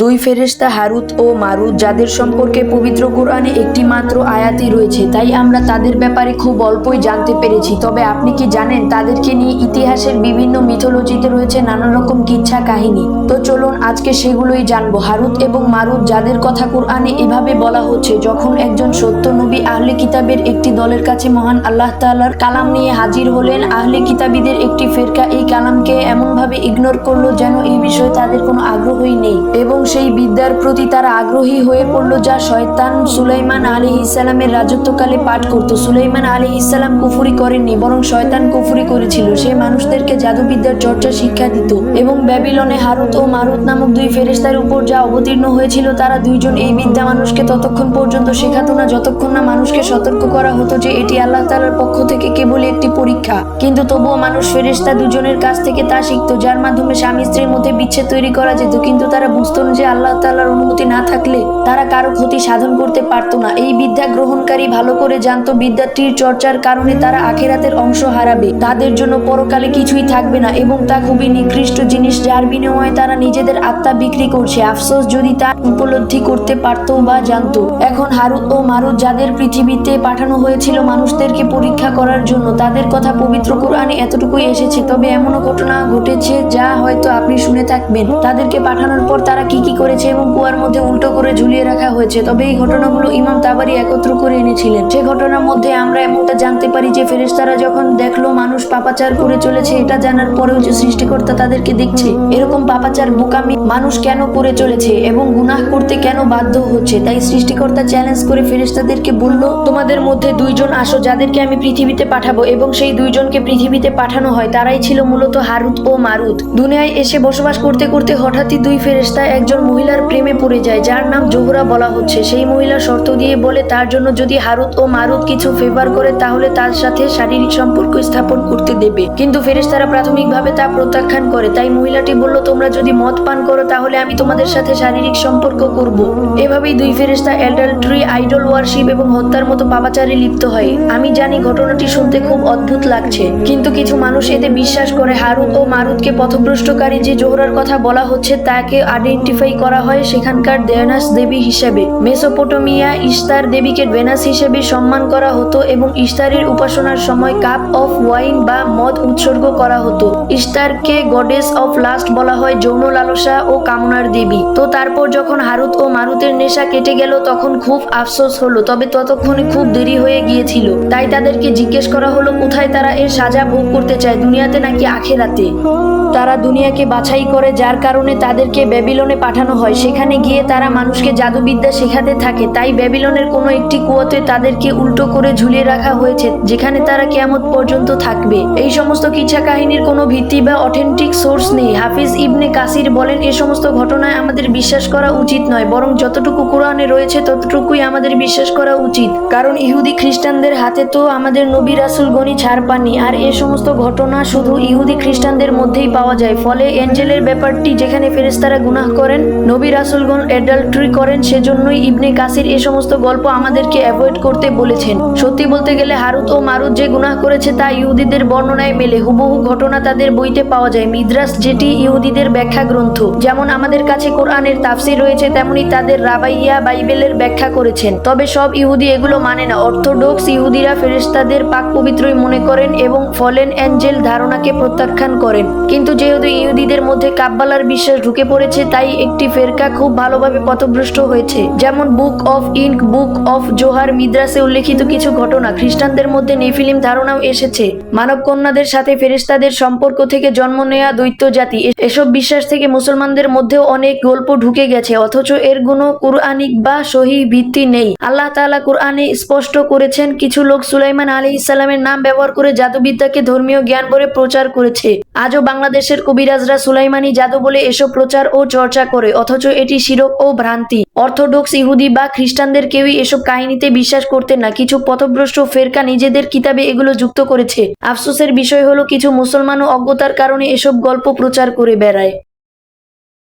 দুই ফেরেশতা হারুত ও মারুত, যাদের সম্পর্কে পবিত্র কোরআনে একটি মাত্র আয়াতই রয়েছে, তাই আমরা তাদের ব্যাপারে খুব অল্পই জানতে পেরেছি। তবে আপনি কি জানেন, তাদেরকে নিয়ে ইতিহাসের বিভিন্ন মিথোলজিতে রয়েছে নানা রকম কিচ্ছা কাহিনী। তো চলুন আজকে সেগুলোই জানব। হারুত এবং মারুত যাদের কথা কোরআনে এভাবে বলা হচ্ছে, যখন একজন সত্য নবী আহলে কিতাবের একটি দলের কাছে মহান আল্লাহ তাআলার কালাম নিয়ে হাজির হলেন, আহলে কিতাবীদের একটি ফেরকা এই কালামকে এমনভাবে ইগনোর করল যেন এই বিষয়ে তাদের কোনো আগ্রহই নেই। এবং সেই বিদ্যার প্রতি তারা আগ্রহী হয়ে পড়ল যা শয়তান সুলাইমান আলী ইসলামের রাজত্বকালে পাঠ করত। সুলাইমান আলী ইসলাম কুফুরি করেননি, বরং শয়তান কুফুরি করেছিল। সে মানুষদেরকে জাদুবিদ্যার চর্চা শিক্ষা দিত এবং ব্যাবিলনে হারুত ও মারুত নামক দুই ফেরেস্তার উপর যা অবতীর্ণ হয়েছিল, তারা দুইজন এই বিদ্যা মানুষকে ততক্ষণ পর্যন্ত শেখাতো না, যতক্ষণ না মানুষকে সতর্ক করা হতো যে এটি আল্লাহ তাআলার পক্ষ থেকে কেবল একটি পরীক্ষা। কিন্তু তবুও মানুষ ফেরেস্তা দুজনের কাছ থেকে তা শিখতো, যার মাধ্যমে স্বামী স্ত্রীর মধ্যে বিচ্ছেদ তৈরি করা যেত। কিন্তু তারা বুঝত না যে আল্লাহ তাআলার অনুমতি না থাকলে তারা কারও ক্ষতি সাধন করতে পারতো না। এই বিদ্যা গ্রহণকারী ভালো করে জানতো, বিদ্যাটির চর্চার কারণে তারা আখেরাতের অংশ হারাবে। তাদের জন্য পরকালে কিছুই থাকবে না এবং তা খুবই নিকৃষ্ট জিনিস যার বিনিময়ে তারা নিজেদের আত্মা বিক্রি করছে। আফসোস যদি তা উপলব্ধি করতে পারতো বা জানতো। এখন হারুত ও মারুত যাদের পৃথিবীতে পাঠানো হয়েছিল মানুষদেরকে পরীক্ষা করার জন্য, তাদের কথা পবিত্র কোরআনে এতটুকুই এসেছে। তবে এমনও ঘটনা ঘটেছে যা হয়তো আপনি শুনে থাকবেন। তাদেরকে পাঠানোর পর তারা কি কি করেছে এবং কুয়ার মধ্যে উল্টো করে ঝুলিয়ে রাখা হয়েছে। তবে এই ঘটনাগুলো ইমাম তাবারি একত্র করে এনেছিলেন। সে ঘটনার মধ্যে আমরা এমনটা জানতে পারি যে ফেরেশতারা যখন দেখল মানুষ পাপাচার করে চলেছে, এটা জানার পরেও যে সৃষ্টিকর্তা তাদেরকে দেখছে, এরকম পাপাচার বোকামি মানুষ কেন করে চলেছে এবং গুনাহ করতে কেন বাধ্য হচ্ছে? তাই সৃষ্টিকর্তা চ্যালেঞ্জ করে ফেরেশতাদেরকে বলল, তোমাদের মধ্যে দুইজন আসো, যাদেরকে আমি পৃথিবীতে পাঠাবো এবং সেই দুইজনকে পৃথিবীতে পাঠানো হয়। তারাই ছিল মূলত হারুত ও মারুত। দুনিয়ায় এসে বসবাস করতে করতে হঠাৎই দুই ফেরেস্তা ফেরেশতা একজন মহিলার প্রেমে পড়ে যায়, যার নাম জোহরা বলা হচ্ছে। সেই মহিলা শর্ত দিয়ে বলে, তার জন্য যদি হারুত ও মারুত কিছু ফেভার করে, তাহলে তার সাথে শারীরিক সম্পর্ক স্থাপন করতে দেবে। কিন্তু ফেরেশতারা প্রাথমিকভাবে তা প্রত্যাখ্যান করে। তাই মহিলাটি বলল, তোমরা যদি মদ পান করো, তাহলে আমি তোমাদের সাথে শারীরিক সম্পর্ক করব। এভাবেই দুই ফেরেশতা অ্যাডাল্ট্রি আইডল ওয়ার্শিপ এবং হত্যার মতো পাপাচারে লিপ্ত হয়। আমি জানি ঘটনাটি শুনতে খুব অদ্ভুত লাগছে, কিন্তু কিছু মানুষ এতে বিশ্বাস করে। হারুত ও মারুতকে পথভ্রষ্টকারী যে জোহরার কথা বলা হচ্ছে, তাকে আইডেন্টিফাই করা হয় সেখানকার দেয়ানাস দেবী হিসেবে। মেসোপটোমিয়া ইস্তার দেবীকে ভেনাস হিসেবে সম্মান করা হতো এবং ইস্তারের উপাসনার সময় কাপ অফ ওয়াইন বা মদ উৎসর্গ করা হতো। ইস্তারকে গডেস অফ লাস্ট বলা হয় যৌন লালসা ও কামনার দেবী। তো তারপর যখন হারুত ও মারুতের নেশা কেটে গেল, তখন খুব আফসোস হলো, তবে ততক্ষণে খুব দেরি হয়ে গিয়েছিল। তাই তাদেরকে জিজ্ঞেস করা হলো, কোথায় তারা এর সাজা ভোগ করতে চায়, দুনিয়াতে নাকি আখেরাতে? তারা দুনিয়াকে বাছাই করে, যার কারণে তাদেরকে ব্যাবিলনে পাঠানো হয়। সেখানে গিয়ে তারা মানুষকে জাদুবিদ্যা শেখাতে থাকে। তাই ব্যাবিলনের কোনো একটি কুয়োতে তাদেরকে উল্টো করে ঝুলিয়ে রাখা হয়েছে, যেখানে তারা কেয়ামত পর্যন্ত থাকবে। এই সমস্ত কিচ্ছা কাহিনীর কোনো ভিত্তি বা অথেন্টিক সোর্স নেই। হাফিজ ইবনে কাসির বলেন, এ সমস্ত ঘটনায় আমাদের বিশ্বাস করা উচিত নয়, বরং যতটুকু কোরআনে রয়েছে, ততটুকুই আমাদের বিশ্বাস করা উচিত। কারণ ইহুদি খ্রিস্টানদের হাতে তো আমাদের নবী রাসুল গনি ছাড় পাননি, আর এ সমস্ত ঘটনা শুধু ইহুদি খ্রিস্টানদের মধ্যেই পাওয়া যায়। ফলে এঞ্জেলের ব্যাপারটি যেখানে ফেরেস্তারা গুনাহ করেন, নবী রাসুলগণ অ্যাডাল্ট্রি করেন, সেজন্যই ইবনে কাসির এ সমস্ত গল্প আমাদেরকে অ্যাভয়েড করতে বলেছেন। সত্যি বলতে গেলে হারুত ও মারুত যে গুনাহ করেছে তা ইহুদিদের বর্ণনায় মেলে। হুবহু ঘটনা তাদের বইতে পাওয়া যায়। মিদ্রাস যেটি ইহুদিদের ব্যাখ্যা গ্রন্থ। যেমন আমাদের কাছে কোরআনের তাফসির রয়েছে, তেমনি তাদের রাবাইয়া বাইবেলের ব্যাখ্যা করেছেন। তবে সব ইহুদি এগুলো মানে না। অর্থোডক্স ইহুদিরা ফেরেশতাদের পাক পবিত্রই মনে করেন এবং ফলেন অ্যাঞ্জেল ধারণাকে প্রত্যাখ্যান করেন। কিন্তু যেহেতু ইহুদিদের মধ্যে কাব্বালার বিশ্বাস ঢুকে পড়েছে, তাই একটি ফেরকা খুব ভালোভাবে পথভ্রষ্ট হয়েছে। যেমন book of Enoch book of Zohar মিদ্রাসে উল্লেখিত কিছু ঘটনা, খ্রিস্টানদের মধ্যে নেফিলিম ধারণাও এসেছে। মানব কন্যাদের সাথে ফেরেশতাদের সম্পর্ক থেকে জন্ম নেয়া দৈত্য জাতি এসব বিশ্বাস থেকে মুসলমানদের মধ্যেও অনেক গল্প ঢুকে গেছে, অথচ এর কোনো কুরআনিক বা সহি ভিত্তি নেই। আল্লাহ তাআলা কুরআনে স্পষ্ট করেছেন, কিছু লোক সুলাইমান আলী ইসলামের নাম ব্যবহার করে জাদুবিদ্যাকে ধর্মীয় জ্ঞান বলে প্রচার করেছে। আজও বাংলাদেশের কবিরাজরা সুলাইমানি জাদু বলে এসব প্রচার ও চর্চা করে, অথচ এটি শিরক ও ভ্রান্তি। অর্থোডক্স ইহুদি বা খ্রিস্টানদের কেউই এসব কাহিনীতে বিশ্বাস করতেন না। কিছু পথভ্রষ্ট ফেরকা নিজেদের কিতাবে এগুলো যুক্ত করেছে। আফসোসের বিষয় হলো, কিছু মুসলমানও অজ্ঞতার কারণে এসব গল্প প্রচার করে বেড়ায়।